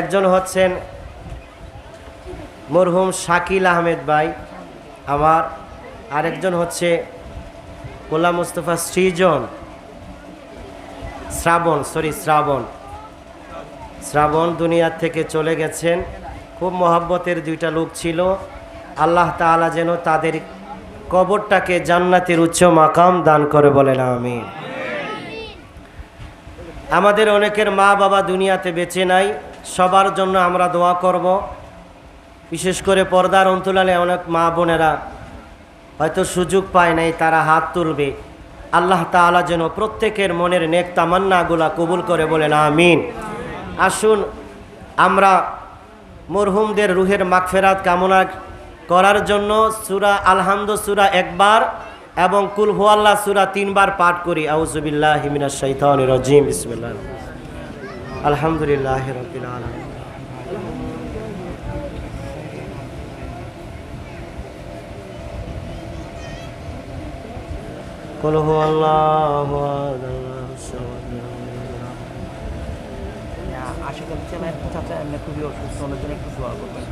একজন হচ্ছেন মরহুম শাকিল আহমেদ ভাই আমার আরেকজন হচ্ছে কোলা মুস্তফা সৃজন, শ্রাবণ সরি শ্রাবণ। শ্রাবণ দুনিয়ার থেকে চলে গেছেন। খুব মহাব্বতের দুইটা লোক ছিল। আল্লাহ তাআলা যেন তাদের কবরটাকে জান্নাতের উচ্চ মাকাম দান করে বলেন আমি আমাদের অনেকের মা বাবা দুনিয়াতে বেঁচে নাই। সবার জন্য আমরা দোয়া করব। বিশেষ করে পর্দার অন্তলালে অনেক মা বোনেরা হয়তো সুযোগ পায় নাই, তারা হাত তুলবে। আল্লাহ তাআলা যেন প্রত্যেকের মনের নেক তামান্নাগুলা কবুল করে বলেন, আমিন। আসুন, আমরা মরহুমদের রুহের মাগফেরাত কামনা করার জন্য সুরা আলহামদ, সুরা একবার এবং কুল হুয়াল্লাহ, সুরা তিনবার পাঠ করি। আউজুবিল্লাহ হিমিনা শৈতান রজিম। বিসমিল্লাহ। আলহামদুলিল্লাহ খুবই অসুস্থ ওনার জন্য একটু দোয়া করবেন।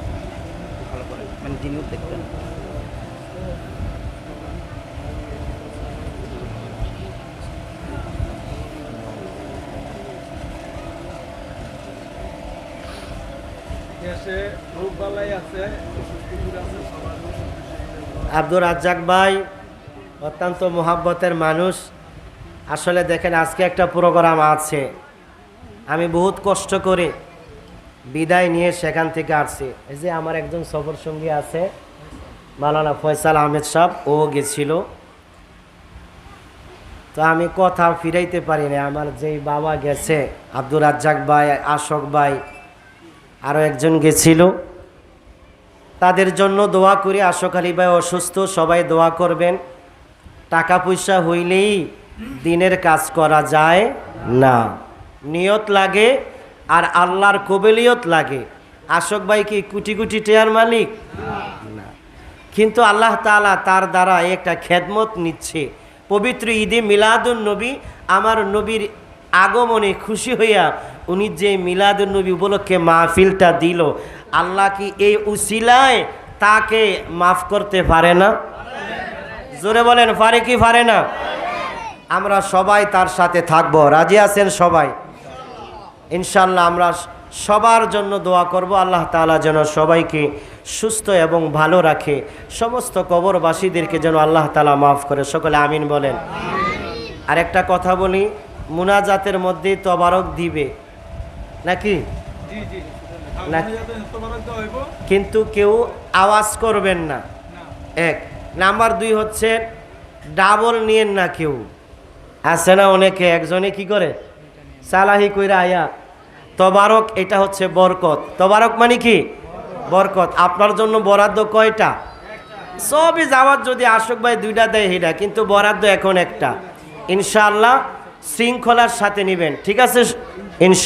ভালো করে মানে যিনি দেখবেন আব্দুর রাজ্জাক ভাই অত্যন্ত মোহাব্বতের মানুষ। আসলে দেখেন, আজকে একটা প্রোগ্রাম আছে। আমি বহুত কষ্ট করে বিদায় নিয়ে সেখান থেকে আসছি। এই যে আমার একজন সফর সঙ্গী আছে মালানা ফয়সাল আহমেদ সাহ ও গেছিল। তো আমি কথা ফিরাইতে পারি না আমার যেই বাবা গেছে, আব্দুর রাজ্জাক ভাই, আশোক ভাই আরও একজন গেছিল। তাদের জন্য দোয়া করে, আশোক আলী ভাই অসুস্থ, সবাই দোয়া করবেন। টাকা পয়সা হইলেই দিনের কাজ করা যায় না। নিয়ত লাগে আর আল্লাহর কবেলিয়ত লাগে। আশোক ভাই কি কুটি কুটি টেয়ার মালিক? না। কিন্তু আল্লাহ তাআলা তার দ্বারা একটা খেদমত নিচ্ছে। পবিত্র ঈদে মিলাদুন নবী, আমার নবীর আগমনে খুশি হইয়া উনি যে মিলাদুন নবী উপলক্ষে মাহফিলটা দিল, আল্লাহ কি এই উসিলায় তাকে মাফ করতে পারে না? জোরে বলেন, পারে কি পারে না? আমরা সবাই তার সাথে থাকব। রাজি আছেন সবাই? ইনশাল্লাহ আমরা সবার জন্য দোয়া করব। আল্লাহ তাআলা যেন সবাইকে সুস্থ এবং ভালো রাখে। সমস্ত কবরবাসীদেরকে যেন আল্লাহ তালা মাফ করে। সকলে আমিন বলেন। আর একটা কথা বলি মুনাজাতের মধ্যে তবারক দিবে। নাকি? কিন্তু কেউ আওয়াজ করবেন না। এক। নাম্বার দুই হচ্ছে ডাবল নিয়েন না কেউ। আছে না অনেকে? একজনে কি করে? সালাহি কইরা আয়া। তবারক এটা হচ্ছে বরকত। তবারক মানে কি? বরকত। আপনার জন্য বরাদ্দ কয়টা? সবই যাওয়ার যদি আশোক ভাই দুইটা দেয় হিডা কিন্তু বরাদ্দ এখন একটা। ইনশাআল্লাহ শৃঙ্খলার সাথে নিবেন। ঠিক আছে? ইনশা